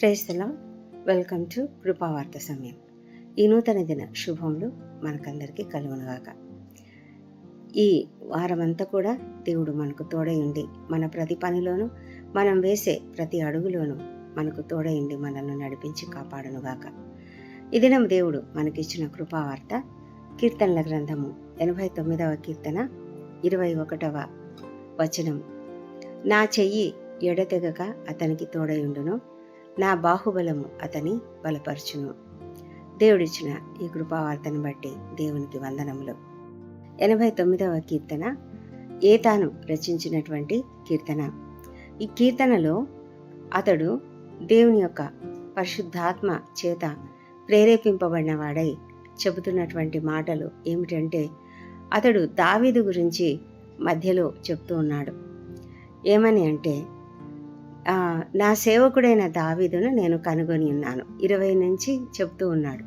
ప్రేస్తలా welcome to కృపావార్త సమయం. ఈ నూతన దిన శుభములు మనకందరికీ కలుగునుగాక. ఈ వారమంతా కూడా దేవుడు మనకు తోడై ఉండి మన ప్రతి పనిలోనూ మనం వేసే ప్రతి అడుగులోనూ మనకు తోడై ఉండి మనల్ని నడిపించి కాపాడునుగాక. ఈ దినం దేవుడు మనకిచ్చిన కృపావార్త కీర్తనల గ్రంథము ఎనభై తొమ్మిదవ కీర్తన ఇరవై ఒకటవ వచనం. నా చెయ్యి ఎడతెగక అతనికి తోడయుండును నా బాహుబలము అతని బలపరచును. దేవుడిచ్చిన ఈ కృపావార్తను బట్టి దేవునికి వందనములు. ఎనభై తొమ్మిదవ కీర్తన ఏతాను రచించినటువంటి కీర్తన. ఈ కీర్తనలో అతడు దేవుని యొక్క పరిశుద్ధాత్మ చేత ప్రేరేపింపబడినవాడై చెబుతున్నటువంటి మాటలు ఏమిటంటే అతడు దావీదు గురించి మధ్యలో చెప్తూ ఉన్నాడు. ఏమని అంటే నా సేవకుడైన దావీదును నేను కనుగొని ఉన్నాను. ఇరవై నుంచి చెప్తూ ఉన్నాడు.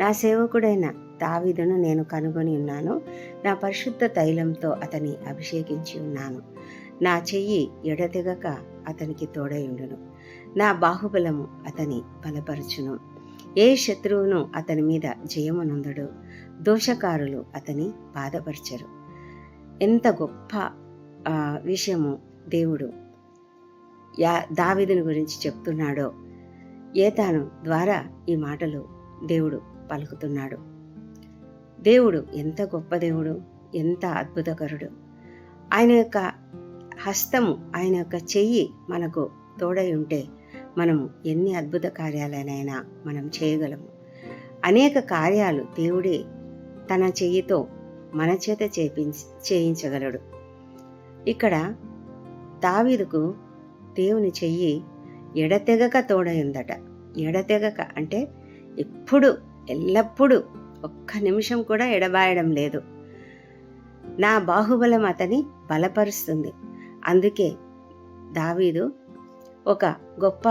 నా సేవకుడైన దావీదును నేను కనుగొని ఉన్నాను. నా పరిశుద్ధ తైలంతో అతని అభిషేకించి ఉన్నాను. నా చెయ్యి ఎడతెగక అతనికి తోడయుండును నా బాహుబలము అతని బలపరచును. ఏ శత్రువును అతని మీద జయమునందడు? దోషకారులు అతని బాధపరచరు. ఎంత గొప్ప విషయము దేవుడు యా దావిదుని గురించి చెప్తున్నాడో ఏతాను ద్వారా ఈ మాటలు దేవుడు పలుకుతున్నాడు. దేవుడు ఎంత గొప్ప దేవుడు ఎంత అద్భుతకరుడు. ఆయన యొక్క హస్తము ఆయన యొక్క చెయ్యి మనకు తోడై ఉంటే మనము ఎన్ని అద్భుత కార్యాలనైనా మనం చేయగలము. అనేక కార్యాలు దేవుడే తన చెయ్యితో మన చేత చేపించి చేయించగలడు. ఇక్కడ దావీదుకు దేవుని చెయ్యి ఎడతెగక తోడైందట. ఎడతెగక అంటే ఎప్పుడు ఎల్లప్పుడూ ఒక్క నిమిషం కూడా ఎడబాయడం లేదు. నా బాహుబలం అతని బలపరుస్తుంది. అందుకే దావీదు ఒక గొప్ప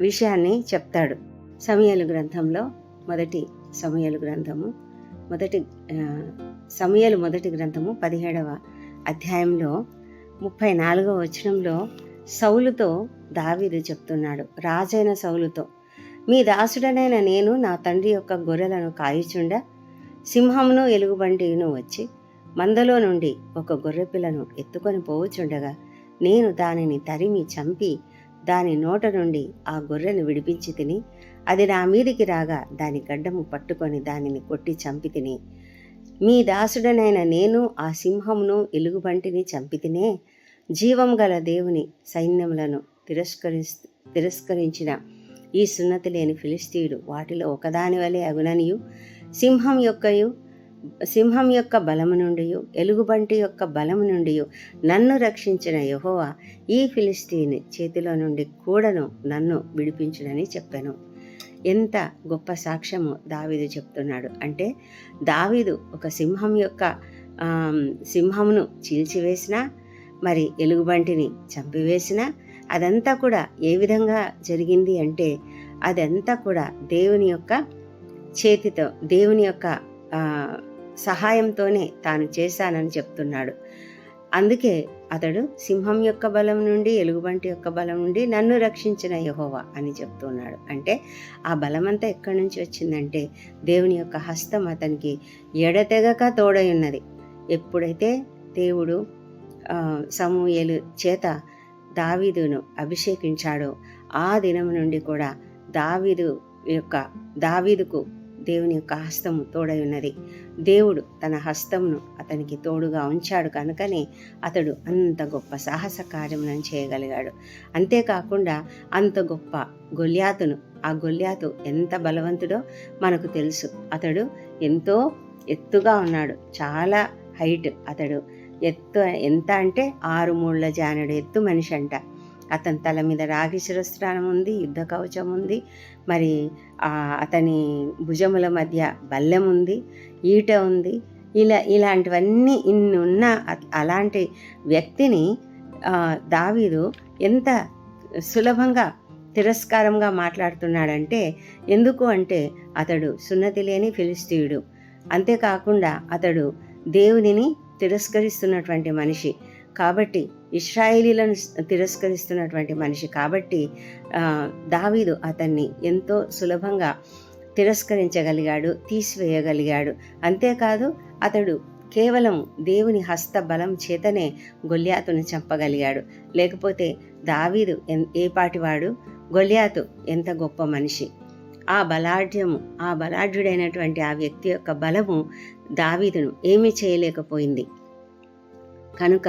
విషయాన్ని చెప్తాడు. సమయలు గ్రంథంలో మొదటి సమయలు గ్రంథము మొదటి సమయాలు సమయలు మొదటి గ్రంథము పదిహేడవ అధ్యాయంలో ముప్పై నాలుగవ వచనంలో సౌలుతో దావీదు చెప్తున్నాడు. రాజైన సౌలుతో మీ దాసుడనైన నేను నా తండ్రి యొక్క గొర్రెలను కాయుచుండ సింహమును ఎలుగుబంటిను వచ్చి మందలో నుండి ఒక గొర్రెపిల్లను ఎత్తుకొని పోవుచుండగా నేను దానిని తరిమి చంపి దాని నోట నుండి ఆ గొర్రెను విడిపించి తిని అది నా మీదికి రాగా దాని గడ్డము పట్టుకొని దానిని కొట్టి చంపి తిని మీ దాసుడనైన నేను ఆ సింహమును ఎలుగుబంటిని చంపితినే జీవం గల దేవుని సైన్యములను తిరస్కరిస్తూ తిరస్కరించిన ఈ సున్నతి లేని ఫిలిస్తీయుడు వాటిలో ఒకదాని వలె అగుననియు. సింహం యొక్కయు సింహం యొక్క బలము నుండి ఎలుగుబంటి యొక్క బలము నుండి నన్ను రక్షించిన యహోవా ఈ ఫిలిస్తీని చేతిలో నుండి కూడాను నన్ను విడిపించుడని చెప్పాను. ఎంత గొప్ప సాక్ష్యము దావీదు చెప్తున్నాడు అంటే దావీదు ఒక సింహం యొక్క సింహమును చీల్చివేసినా మరి ఎలుగుబంటిని చంపివేసినా అదంతా కూడా ఏ విధంగా జరిగింది అంటే అదంతా కూడా దేవుని యొక్క చేతితో దేవుని యొక్క సహాయంతోనే తాను చేశానని చెప్తున్నాడు. అందుకే అతడు సింహం యొక్క బలం నుండి ఎలుగుబంటి యొక్క బలం నుండి నన్ను రక్షించిన యహోవా అని చెప్తున్నాడు. అంటే ఆ బలమంతా ఎక్కడి నుంచి వచ్చిందంటే దేవుని యొక్క హస్తం అతనికి ఎడతెగక తోడై ఉన్నది. ఎప్పుడైతే దేవుడు సమూయేలు చేత దావీదును అభిషేకించాడో. ఆ దినం నుండి కూడా దావీదు యొక్క దావీదుకు దేవుని యొక్క హస్తము తోడై ఉన్నది. దేవుడు తన హస్తమును అతనికి తోడుగా ఉంచాడు కనుకనే అతడు అంత గొప్ప సాహస కార్యములను చేయగలిగాడు. అంతేకాకుండా అంత గొప్ప గొల్యాతును ఆ గొల్యాతు ఎంత బలవంతుడో మనకు తెలుసు. అతడు ఎంతో ఎత్తుగా ఉన్నాడు. చాలా హైట్ అతడు ఎత్తు ఎంత అంటే ఆరు మూళ్ళ జానుడు ఎత్తు మనిషి అంట. అతని తల మీద రాగి శిరస్త్రాణం ఉంది యుద్ధ కవచం ఉంది మరి అతని భుజముల మధ్య బల్లెం ఉంది ఈట ఉంది. ఇలా ఇలాంటివన్నీ ఇన్ని ఉన్న అలాంటి వ్యక్తిని దావీదు ఎంత సులభంగా తిరస్కారంగా మాట్లాడుతున్నాడంటే ఎందుకు అంటే అతడు సున్నతి లేని ఫిలిస్తీయుడు. అంతేకాకుండా అతడు దేవునిని తిరస్కరిస్తున్నటువంటి మనిషి. కాబట్టి ఇస్రాయేలీలను తిరస్కరిస్తున్నటువంటి మనిషి. కాబట్టి దావీదు అతన్ని ఎంతో సులభంగా తిరస్కరించగలిగాడు తీసివేయగలిగాడు. అంతేకాదు అతడు కేవలం దేవుని హస్త బలం చేతనే గొల్యాతును చంపగలిగాడు. లేకపోతే దావీదు ఏపాటివాడు ఏ పాటివాడు? గొల్యాతు ఎంత గొప్ప మనిషి. ఆ బలాఢ్యము ఆ బలాఢ్యుడైనటువంటి ఆ వ్యక్తి యొక్క బలము దావీదును ఏమీ చేయలేకపోయింది. కనుక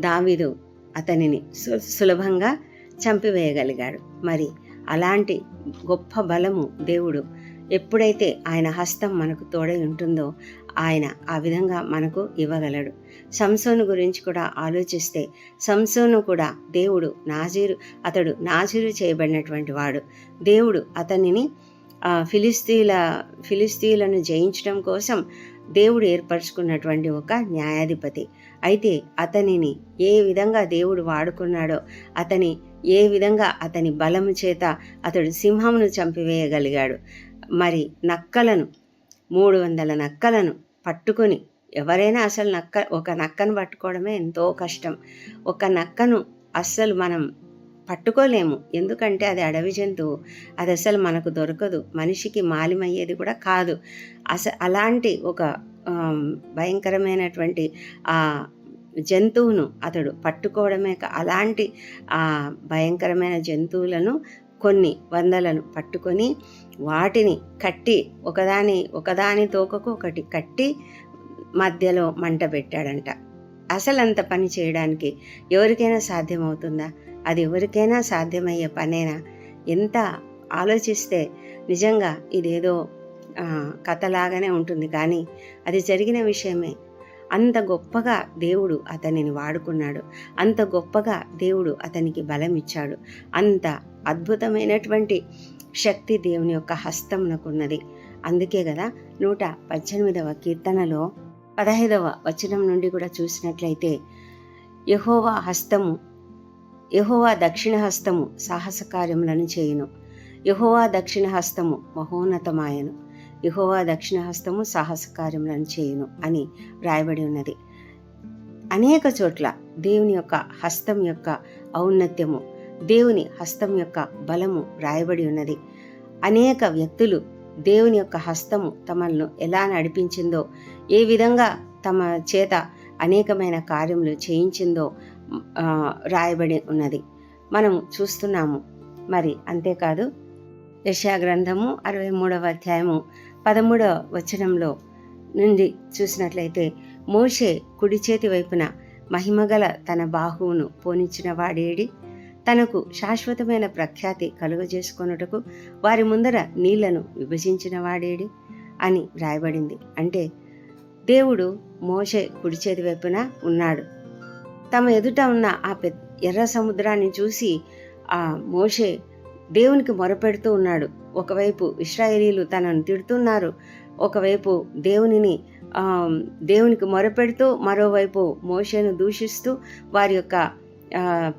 దావీదు అతనిని సు- సులభంగా చంపివేయగలిగాడు. మరి అలాంటి గొప్ప బలము దేవుడు ఎప్పుడైతే ఆయన హస్తం మనకు తోడై ఉంటుందో ఆయన ఆ విధంగా మనకు ఇవ్వగలడు. సంసోను గురించి కూడా ఆలోచిస్తే సంసోను కూడా దేవుడు నాజీరు అతడు నాజీరు చేయబడినటువంటి వాడు. దేవుడు అతనిని ఆ, ఫిలిస్తీన్ల ఫిలిస్తీన్లను జయించడం కోసం దేవుడు ఏర్పరచుకున్నటువంటి ఒక న్యాయాధిపతి. అయితే అతనిని ఏ విధంగా దేవుడు వాడుకున్నాడో అతని ఏ విధంగా అతని బలము చేత అతడు సింహమును చంపివేయగలిగాడు. మరి నక్కలను మూడు వందల నక్కలను పట్టుకొని ఎవరైనా అసలు నక్క ఒక నక్కను పట్టుకోవడమే ఎంతో కష్టం. ఒక నక్కను అస్సలు మనం పట్టుకోలేము. ఎందుకంటే అది అడవి జంతువు. అది అసలు మనకు దొరకదు. మనిషికి మాలిమయ్యేది కూడా కాదు. అస అలాంటి ఒక భయంకరమైనటువంటి ఆ జంతువును అతడు పట్టుకోవడమే కా- అలాంటి ఆ భయంకరమైన జంతువులను కొన్ని వందలను పట్టుకొని వాటిని కట్టి ఒకదాని ఒకదాని తోకకు ఒకటి కట్టి మధ్యలో మంట పెట్టాడంట. అసలు అంత పని చేయడానికి ఎవరికైనా సాధ్యమవుతుందా? అది ఎవరికైనా సాధ్యమయ్యే పనేనా? ఎంత ఆలోచిస్తే నిజంగా ఇదేదో కథలాగానే ఉంటుంది. కానీ అది జరిగిన విషయమే. అంత గొప్పగా దేవుడు అతనిని వాడుకున్నాడు. అంత గొప్పగా దేవుడు అతనికి బలం ఇచ్చాడు. అంత అద్భుతమైనటువంటి శక్తి దేవుని యొక్క హస్తమునకున్నది అందుకే కదా నూట పద్దెనిమిదవ కీర్తనలో పదహైదవ వచనం నుండి కూడా చూసినట్లయితే యహోవా హస్తము యహోవా దక్షిణ హస్తము సాహస కార్యములను చేయును. యహోవా దక్షిణ హస్తము మహోన్నతమాయను. యహోవా దక్షిణ హస్తము సాహస కార్యములను చేయును అని రాయబడి ఉన్నది. అనేక చోట్ల దేవుని యొక్క హస్తం యొక్క ఔన్నత్యము దేవుని హస్తం యొక్క బలము రాయబడి ఉన్నది. అనేక వ్యక్తులు దేవుని యొక్క హస్తము తమను ఎలా నడిపించిందో ఏ విధంగా తమ చేత అనేకమైన కార్యములు చేయించిందో రాయబడి ఉన్నది. మనం చూస్తున్నాము. మరి అంతేకాదు యశా గ్రంథము అరవై మూడవ అధ్యాయము పదమూడవ వచనంలో నుండి చూసినట్లయితే మోషే కుడి చేతి వైపున మహిమగల తన బాహువును పోనిచ్చిన వాడేడి తనకు శాశ్వతమైన ప్రఖ్యాతి కలుగజేసుకొనుటకు వారి ముందర నీళ్ళను విభజించిన వాడేడి అని వ్రాయబడింది అంటే దేవుడు మోషే కుడి చేతి వైపున ఉన్నాడు. తమ ఎదుట ఉన్న ఆ పెద్ద ఎర్ర సముద్రాన్ని చూసి ఆ మోషే దేవునికి మొరపెడుతూ ఉన్నాడు. ఒకవైపు ఇస్రాయేలీలు తనను తిడుతున్నారు ఒకవైపు దేవునిని దేవునికి మొరపెడుతూ మరోవైపు మోషేను దూషిస్తూ వారి యొక్క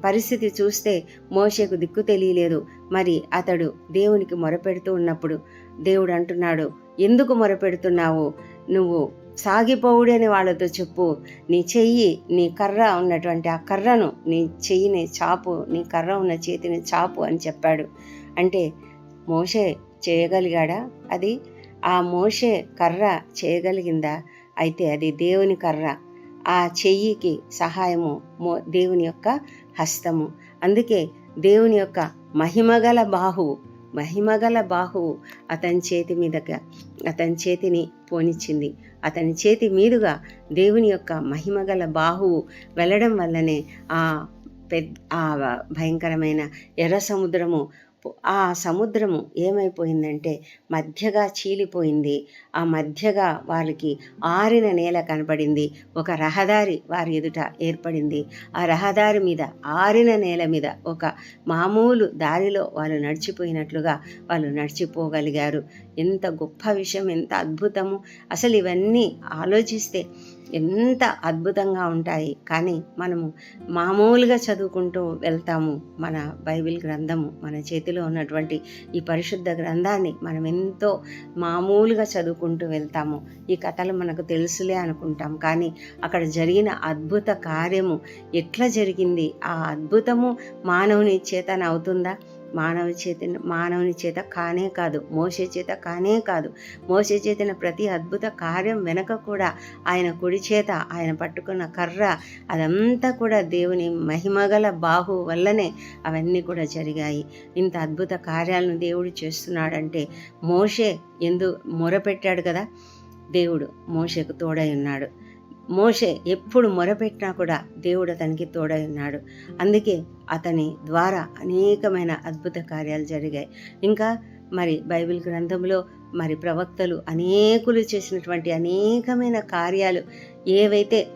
పరిస్థితి చూస్తే మోషేకు దిక్కు తెలియలేదు. మరి అతడు దేవునికి మొరపెడుతూ ఉన్నప్పుడు దేవుడు అంటున్నాడు ఎందుకు మొరపెడుతున్నావు? నువ్వు సాగిపోవుడి అని వాళ్ళతో చెప్పు. నీ చెయ్యి నీ కర్ర ఉన్నటువంటి ఆ కర్రను నీ చెయ్యిని చాపు నీ కర్ర ఉన్న చేతిని చాపు అని చెప్పాడు. అంటే మోషే చేయగలిగాడా? అది ఆ మోషే కర్ర చేయగలిగిందా? అయితే అది దేవుని కర్ర. ఆ చెయ్యికి సహాయము మో దేవుని యొక్క హస్తము. అందుకే దేవుని యొక్క మహిమగల బాహువు మహిమగల బాహువు అతని చేతి మీదగా అతని చేతిని పోనిచ్చింది. అతని చేతి మీదుగా దేవుని యొక్క మహిమగల బాహువు వెళ్ళడం వల్లనే ఆ పెద్ద ఆ భయంకరమైన ఎర్ర సముద్రము ఆ సముద్రము ఏమైపోయిందంటే మధ్యగా చీలిపోయింది. ఆ మధ్యగా వారికి ఆరిన నేల కనపడింది. ఒక రహదారి వారి ఎదుట ఏర్పడింది. ఆ రహదారి మీద ఆరిన నేల మీద ఒక మామూలు దారిలో వాళ్ళు నడిచిపోయినట్లుగా వాళ్ళు నడిచిపోగలిగారు. ఎంత గొప్ప విషయం ఎంత అద్భుతము. అసలు ఇవన్నీ ఆలోచిస్తే ఎంత అద్భుతంగా ఉంటాయి. కానీ మనము మామూలుగా చదువుకుంటూ వెళ్తాము. మన బైబిల్ గ్రంథము మన చేతిలో ఉన్నటువంటి ఈ పరిశుద్ధ గ్రంథాన్ని మనం ఎంతో మామూలుగా చదువుకుంటూ వెళ్తాము. ఈ కథలు మనకు తెలుసులే అనుకుంటాం. కానీ అక్కడ జరిగిన అద్భుత కార్యము ఎట్లా జరిగింది? ఆ అద్భుతము మానవుని చేతన అవుతుందా? మానవ చేత మానవుని చేత కానే కాదు మోసే చేత కానే కాదు. మోసే చేతిన ప్రతి అద్భుత కార్యం వెనక కూడా ఆయన కుడి చేత ఆయన పట్టుకున్న కర్ర అదంతా కూడా దేవుని మహిమగల బాహు వల్లనే అవన్నీ కూడా జరిగాయి. ఇంత అద్భుత కార్యాలను దేవుడు చేస్తున్నాడంటే మోషే ఎందు మొరపెట్టాడు కదా? దేవుడు మోషకు తోడై ఉన్నాడు. మోషే ఎప్పుడు మొరపెట్టినా కూడా దేవుడు అతనికి తోడై ఉన్నాడు. అందుకే అతని ద్వారా అనేకమైన అద్భుత కార్యాలు జరిగాయి. ఇంకా మరి బైబిల్ గ్రంథంలో మరి ప్రవక్తలు అనేకులు చేసినటువంటి అనేకమైన కార్యాలు ఏవైతే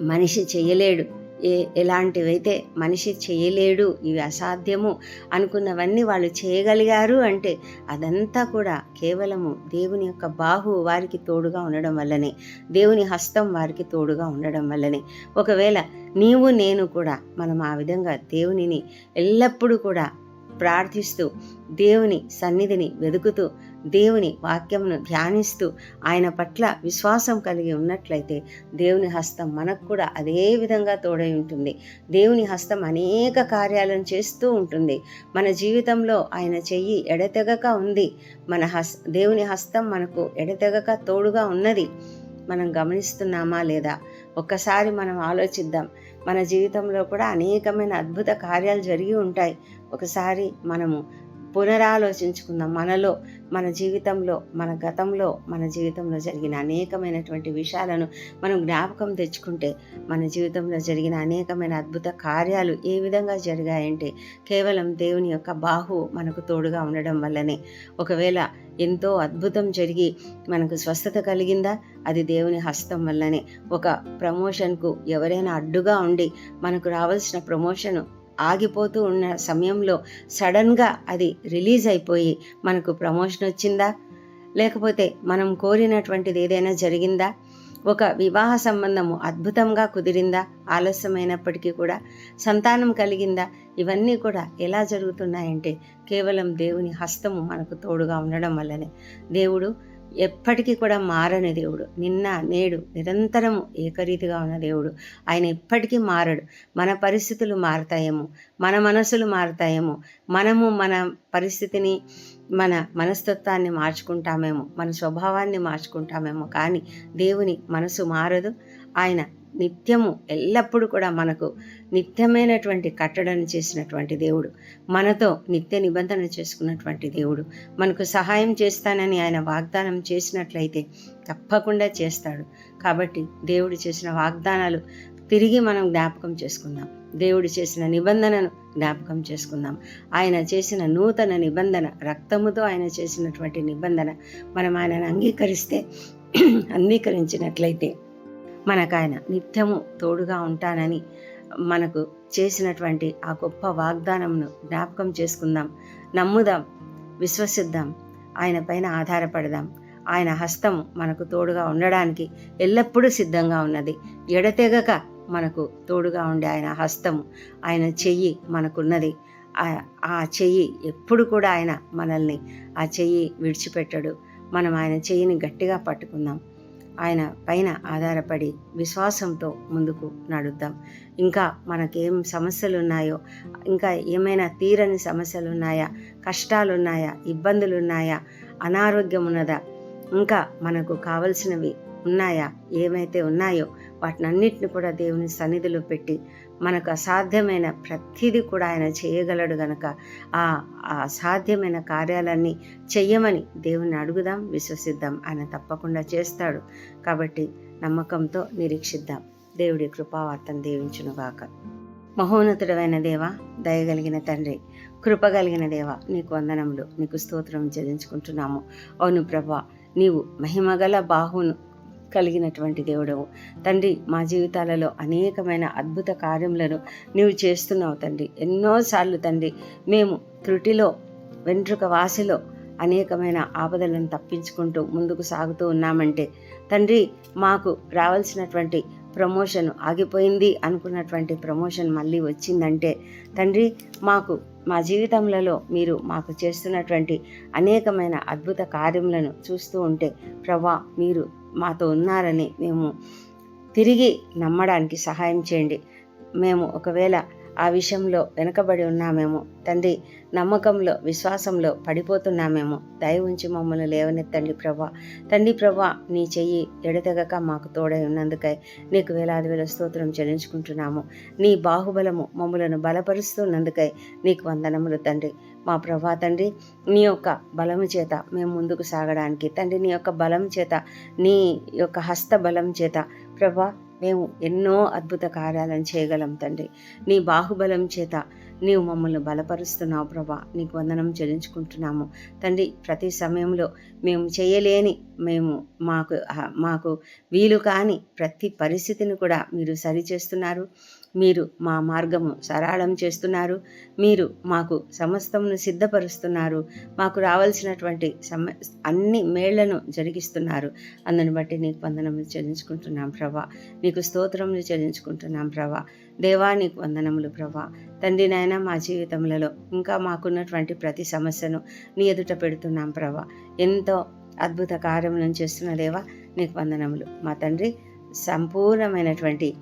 మనిషి చేయలేడు ఏ ఎలాంటివైతే మనిషి చేయలేడు ఇవి అసాధ్యము అనుకున్నవన్నీ వాళ్ళు చేయగలిగారు అంటే అదంతా కూడా కేవలము దేవుని యొక్క బాహు వారికి తోడుగా ఉండడం వల్లనే దేవుని హస్తం వారికి తోడుగా ఉండడం వల్లనే. ఒకవేళ నీవు నేను కూడా మనం ఆ విధంగా దేవునిని ఎల్లప్పుడూ కూడా ప్రార్థిస్తూ దేవుని సన్నిధిని వెతుకుతూ దేవుని వాక్యమును ధ్యానిస్తూ ఆయన పట్ల విశ్వాసం కలిగి ఉన్నట్లయితే దేవుని హస్తం మనకు కూడా అదే విధంగా తోడై ఉంటుంది. దేవుని హస్తం అనేక కార్యాలను చేస్తూ ఉంటుంది. మన జీవితంలో ఆయన చెయ్యి ఎడతెగక ఉంది. మన హస్ దేవుని హస్తం మనకు ఎడతెగక తోడుగా ఉన్నది. మనం గమనిస్తున్నామా లేదా? ఒక్కసారి మనం ఆలోచిద్దాం. మన జీవితంలో కూడా అనేకమైన అద్భుత కార్యాలు జరిగి ఉంటాయి. ఒకసారి మనము పునరాలోచించుకుందాం. మనలో మన జీవితంలో మన గతంలో మన జీవితంలో జరిగిన అనేకమైనటువంటి విషయాలను మనం జ్ఞాపకం తెచ్చుకుంటే మన జీవితంలో జరిగిన అనేకమైన అద్భుత కార్యాలు ఏ విధంగా జరిగాయంటే కేవలం దేవుని యొక్క బాహు మనకు తోడుగా ఉండడం వల్లనే. ఒకవేళ ఎంతో అద్భుతం జరిగి మనకు స్వస్థత కలిగిందా? అది దేవుని హస్తం వల్లనే. ఒక ప్రమోషన్కు ఎవరైనా అడ్డుగా ఉండి మనకు రావాల్సిన ప్రమోషన్ ఆగిపోతూ ఉన్న సమయంలో సడన్గా అది రిలీజ్ అయిపోయి మనకు ప్రమోషన్ వచ్చిందా? లేకపోతే మనం కోరినటువంటిది ఏదైనా జరిగిందా? ఒక వివాహ సంబంధము అద్భుతంగా కుదిరిందా? ఆలస్యమైనప్పటికీ కూడా సంతానం కలిగిందా? ఇవన్నీ కూడా ఎలా జరుగుతున్నాయంటే కేవలం దేవుని హస్తము మనకు తోడుగా ఉండడం వల్లనే. దేవుడు ఎప్పటికీ కూడా మారని దేవుడు. నిన్న నేడు నిరంతరము ఏకరీతిగా ఉన్న దేవుడు. ఆయన ఎప్పటికీ మారడు. మన పరిస్థితులు మారతాయేమో. మన మనసులు మారతాయేమో. మనము మన పరిస్థితిని మన మనస్తత్వాన్ని మార్చుకుంటామేమో. మన స్వభావాన్ని మార్చుకుంటామేమో. కానీ దేవుని మనసు మారదు. ఆయన నిత్యము ఎల్లప్పుడూ కూడా మనకు నిత్యమైనటువంటి కట్టడను చేసినటువంటి దేవుడు. మనతో నిత్య నిబంధన చేసుకున్నటువంటి దేవుడు. మనకు సహాయం చేస్తానని ఆయన వాగ్దానం చేసినట్లయితే తప్పకుండా చేస్తాడు. కాబట్టి దేవుడు చేసిన వాగ్దానాలు తిరిగి మనం జ్ఞాపకం చేసుకుందాం. దేవుడు చేసిన నిబంధనను జ్ఞాపకం చేసుకుందాం. ఆయన చేసిన నూతన నిబంధన రక్తముతో ఆయన చేసినటువంటి నిబంధన మనం ఆయనను అంగీకరిస్తే అంగీకరించినట్లయితే మనకు ఆయన నిత్యము తోడుగా ఉంటానని మనకు చేసినటువంటి ఆ గొప్ప వాగ్దానంను జ్ఞాపకం చేసుకుందాం. నమ్ముదాం విశ్వసిద్దాం ఆయన పైన ఆధారపడదాం. ఆయన హస్తం మనకు తోడుగా ఉండడానికి ఎల్లప్పుడూ సిద్ధంగా ఉన్నది. ఎడతెగక మనకు తోడుగా ఉండే ఆయన హస్తము ఆయన చెయ్యి మనకున్నది. ఆ చెయ్యి ఎప్పుడు కూడా ఆయన మనల్ని ఆ చెయ్యి విడిచిపెట్టడు. మనం ఆయన చెయ్యిని గట్టిగా పట్టుకుందాం. ఆయన పైన ఆధారపడి విశ్వాసంతో ముందుకు నడుద్దాం. ఇంకా మనకేం సమస్యలు ఉన్నాయో ఇంకా ఏమైనా తీరని సమస్యలు ఉన్నాయా కష్టాలు ఉన్నాయా ఇబ్బందులు ఉన్నాయా అనారోగ్యం ఉన్నదా ఇంకా మనకు కావలసినవి ఉన్నాయా ఏమైతే ఉన్నాయో వాటినన్నిటిని కూడా దేవుని సన్నిధిలో పెట్టి మనకు అసాధ్యమైన ప్రతిదీ కూడా ఆయన చేయగలడు గనక. ఆ అసాధ్యమైన కార్యాలన్నీ చెయ్యమని దేవుని అడుగుదాం విశ్వసిద్దాం ఆయన తప్పకుండా చేస్తాడు. కాబట్టి నమ్మకంతో నిరీక్షిద్దాం. దేవుడి కృపావార్తను దీవించునుగాక. మహోన్నతుడమైన దేవ దయగలిగిన తండ్రి కృపగలిగిన దేవ నీకు వందనములు నీకు స్తోత్రం చెల్లించుకుంటున్నాము. అవును ప్రభా నీవు మహిమగల బాహును కలిగినటువంటి దేవుడవు. తండ్రి మా జీవితాలలో అనేకమైన అద్భుత కార్యములను నీవు చేస్తున్నావు తండ్రి. ఎన్నోసార్లు తండ్రి మేము త్రుటిలో వెంట్రుక వాసిలో అనేకమైన ఆపదలను తప్పించుకుంటూ ముందుకు సాగుతూ ఉన్నామంటే తండ్రి మాకు రావాల్సినటువంటి ప్రమోషన్ ఆగిపోయింది అనుకున్నటువంటి ప్రమోషన్ మళ్ళీ వచ్చిందంటే తండ్రి మాకు మా జీవితంలో మీరు మాకు చేస్తున్నటువంటి అనేకమైన అద్భుత కార్యములను చూస్తూ ఉంటే ప్రభా మీరు మాతో ఉన్నారని మేము తిరిగి నమ్మడానికి సహాయం చేయండి. మేము ఒకవేళ ఆ విషయంలో వెనుకబడి ఉన్నామేమో. తండ్రి నమ్మకంలో విశ్వాసంలో పడిపోతున్నామేమో. దయ ఉంచి మమ్మల్ని లేవనెత్తండి ప్రభా. తండ్రి ప్రభా నీ చెయ్యి ఎడతెగక మాకు తోడై ఉన్నందుకై నీకు వేలాది వేల స్తోత్రం చెల్లించుకుంటున్నాము. నీ బాహుబలము మమ్మలను బలపరుస్తున్నందుకై నీకు వందనములు తండ్రి. మా ప్రభా తండ్రి నీ యొక్క బలము చేత మేము ముందుకు సాగడానికి తండ్రి నీ యొక్క బలం చేత నీ యొక్క హస్త బలం చేత ప్రభా మేము ఎన్నో అద్భుత కార్యాలను చేయగలం తండ్రి. నీ బాహుబలం చేత నీవు మమ్మల్ని బలపరుస్తున్నావు ప్రభా. నీకు వందనం చెల్లించుకుంటున్నాము. తండ్రి ప్రతి సమయంలో మేము చేయలేని మేము మాకు మాకు వీలు కాని ప్రతి పరిస్థితిని కూడా మీరు సరిచేస్తున్నారు. మీరు మా మార్గము సరళం చేస్తున్నారు. మీరు మాకు సమస్తమును సిద్ధపరుస్తున్నారు. మాకు రావాల్సినటువంటి సమ అన్ని మేళ్ళను జరిగిస్తున్నారు. అందుని బట్టి నీకు వందనములు చెల్లించుకుంటున్నాం ప్రభా. నీకు స్తోత్రములు చెల్లించుకుంటున్నాం ప్రభా. దేవా నీకు వందనములు ప్రభా. తండ్రి నాయన మా జీవితములలో ఇంకా మాకున్నటువంటి ప్రతి సమస్యను నీ ఎదుట పెడుతున్నాం ప్రభా. ఎంతో అద్భుత కార్యములను చేస్తున్న దేవా నీకు వందనములు. మా తండ్రి సంపూర్ణమైనటువంటి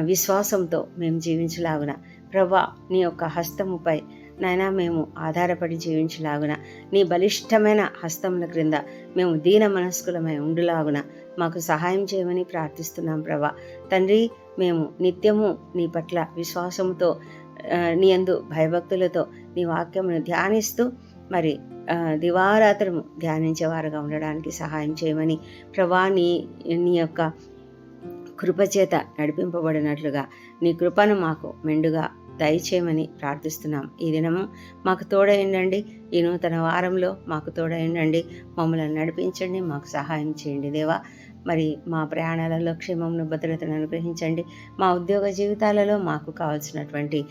విశ్వాసంతో మేము జీవించలాగున. ప్రభా నీ యొక్క హస్తముపై నైనా మేము ఆధారపడి జీవించలాగున. నీ బలిష్టమైన హస్తముల క్రింద మేము దీన మనస్కులమై ఉండులాగున. మాకు సహాయం చేయమని ప్రార్థిస్తున్నాం ప్రభా. తండ్రి మేము నిత్యము నీ పట్ల విశ్వాసముతో నీ అందు భయభక్తులతో నీ వాక్యమును ధ్యానిస్తూ మరి దివారాత్రము ధ్యానించేవారుగా ఉండడానికి సహాయం చేయమని. ప్రభా నీ నీ యొక్క కృపచేత నడిపింపబడినట్లుగా నీ కృపను మాకు మెండుగా దయచేయమని ప్రార్థిస్తున్నాం. ఈ దినము మాకు తోడయండి ఈ నూతన వారంలో మాకు తోడయండి మమ్మల్ని నడిపించండి. మాకు సహాయం చేయండి దేవా. మరి మా ప్రయాణాలలో క్షేమమును భద్రతను అనుగ్రహించండి. మా ఉద్యోగ జీవితాలలో మాకు కావాల్సినటువంటి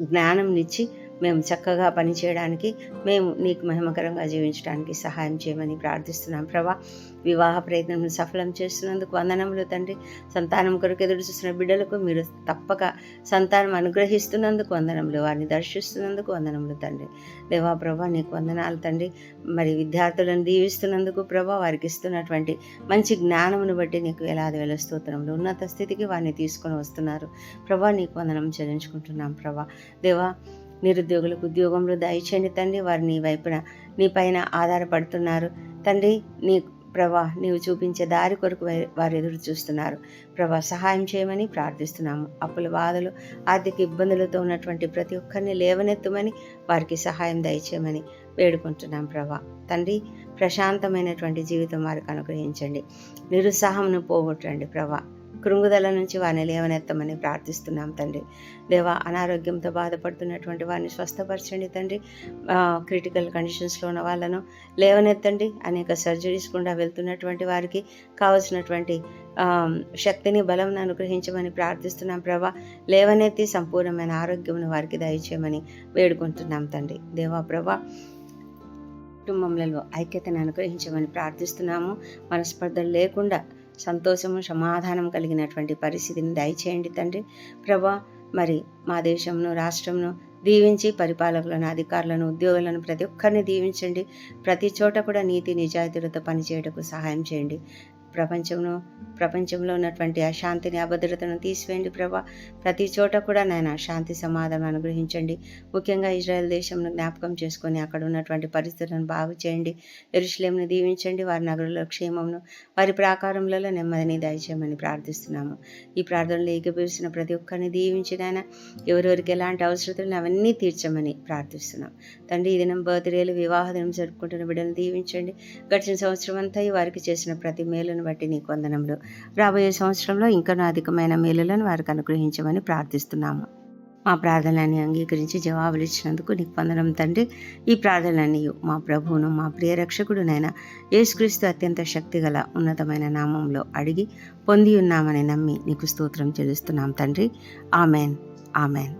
జ్ఞానంనిచ్చి మేము చక్కగా పనిచేయడానికి మేము నీకు మహిమకరంగా జీవించడానికి సహాయం చేయమని ప్రార్థిస్తున్నాం. ప్రభా వివాహ ప్రయత్నం సఫలం చేస్తున్నందుకు వందనములు తండ్రి. సంతానం కొరకు ఎదురు చూసిన బిడ్డలకు మీరు తప్పక సంతానం అనుగ్రహిస్తున్నందుకు వందనములు వారిని దర్శిస్తున్నందుకు వందనములు తండ్రి. దేవా ప్రభా నీకు వందనాలు తండ్రి. మరి విద్యార్థులను దీవిస్తున్నందుకు ప్రభా వారికి ఇస్తున్నటువంటి మంచి జ్ఞానమును బట్టి నీకు వేలాది వేల స్తోత్రములు. ఉన్నత స్థితికి వారిని తీసుకొని వస్తున్నారు. ప్రభా నీకు వందనం చెల్లించుకుంటున్నాం ప్రభా. దేవా నిరుద్యోగులకు ఉద్యోగంలో దయచేయండి తండ్రి. వారు నీ వైపున నీ పైన ఆధారపడుతున్నారు. తండ్రి నీ ప్రభా నీవు చూపించే దారి కొరకు వారు ఎదురు చూస్తున్నారు. ప్రభా సహాయం చేయమని ప్రార్థిస్తున్నాము. అప్పుల బాధలు ఆర్థిక ఇబ్బందులతో ఉన్నటువంటి ప్రతి ఒక్కరిని లేవనెత్తమని వారికి సహాయం దయచేయమని వేడుకుంటున్నాం ప్రభా. తండ్రి ప్రశాంతమైనటువంటి జీవితం వారికి అనుగ్రహించండి. నిరుత్సాహంను పోగొట్టండి ప్రభా. కృంగుదల నుంచి వారిని లేవనెత్తమని ప్రార్థిస్తున్నాం తండ్రి. దేవ అనారోగ్యంతో బాధపడుతున్నటువంటి వారిని స్వస్థపరచండి తండ్రి. క్రిటికల్ కండిషన్స్లో ఉన్న వాళ్ళను లేవనెత్తండి. అనేక సర్జరీస్ గుండా వెళ్తున్నటువంటి వారికి కావలసినటువంటి శక్తిని బలం అనుగ్రహించమని ప్రార్థిస్తున్నాం ప్రభా. లేవనెత్తి సంపూర్ణమైన ఆరోగ్యంను వారికి దయచేయమని వేడుకుంటున్నాం తండ్రి. దేవా ప్రభా కుటుంబంలో ఐక్యతను అనుగ్రహించమని ప్రార్థిస్తున్నాము. మనస్పర్ధలు లేకుండా సంతోషము సమాధానం కలిగినటువంటి పరిస్థితిని దయచేయండి తండ్రి. ప్రభా మరి మా దేశంను రాష్ట్రంను దీవించి పరిపాలకులను అధికారులను ఉద్యోగులను ప్రతి ఒక్కరిని దీవించండి. ప్రతి చోట కూడా నీతి నిజాయితీలతో పనిచేయటకు సహాయం చేయండి. ప్రపంచంలో ప్రపంచంలో ఉన్నటువంటి అశాంతిని అభద్రతను తీసివేయండి ప్రభా. ప్రతి చోట కూడా నాయన శాంతి సమాధానం అనుగ్రహించండి. ముఖ్యంగా ఇజ్రాయెల్ దేశంను జ్ఞాపకం చేసుకొని అక్కడ ఉన్నటువంటి పరిస్థితులను బాగు చేయండి. ఎరుషులేంను దీవించండి. వారి నగరంలో క్షేమంను వారి ప్రాకారంలో నెమ్మదిని దయచేయమని ప్రార్థిస్తున్నాము. ఈ ప్రార్థనలు ఏకీభవిస్తున్న ప్రతి ఒక్కరిని దీవించిన ఆయన ఎవరెవరికి ఎలాంటి అవసరతలను అవన్నీ తీర్చమని ప్రార్థిస్తున్నాం. తండ్రి ఈ దినం బర్త్డేలు వివాహ దినం జరుపుకుంటున్న బిడ్డలను దీవించండి. గడిచిన సంవత్సరం అంతా వారికి చేసిన ప్రతి మేలును బట్టి నీకు వందనంలో రాబోయే సంవత్సరంలో ఇంకా అధికమైన మేలులను వారికి అనుగ్రహించమని ప్రార్థిస్తున్నాము. మా ప్రార్థనని అంగీకరించి జవాబులు ఇచ్చినందుకు నీకు వందనం తండ్రి. ఈ ప్రార్థనని మా ప్రభువును మా ప్రియ రక్షకుడునైనా యేసుక్రీస్తు అత్యంత శక్తిగల ఉన్నతమైన నామంలో అడిగి పొంది ఉన్నామని నమ్మి నీకు స్తోత్రం చెల్లిస్తున్నాం తండ్రి. ఆమెన్. ఆమెన్.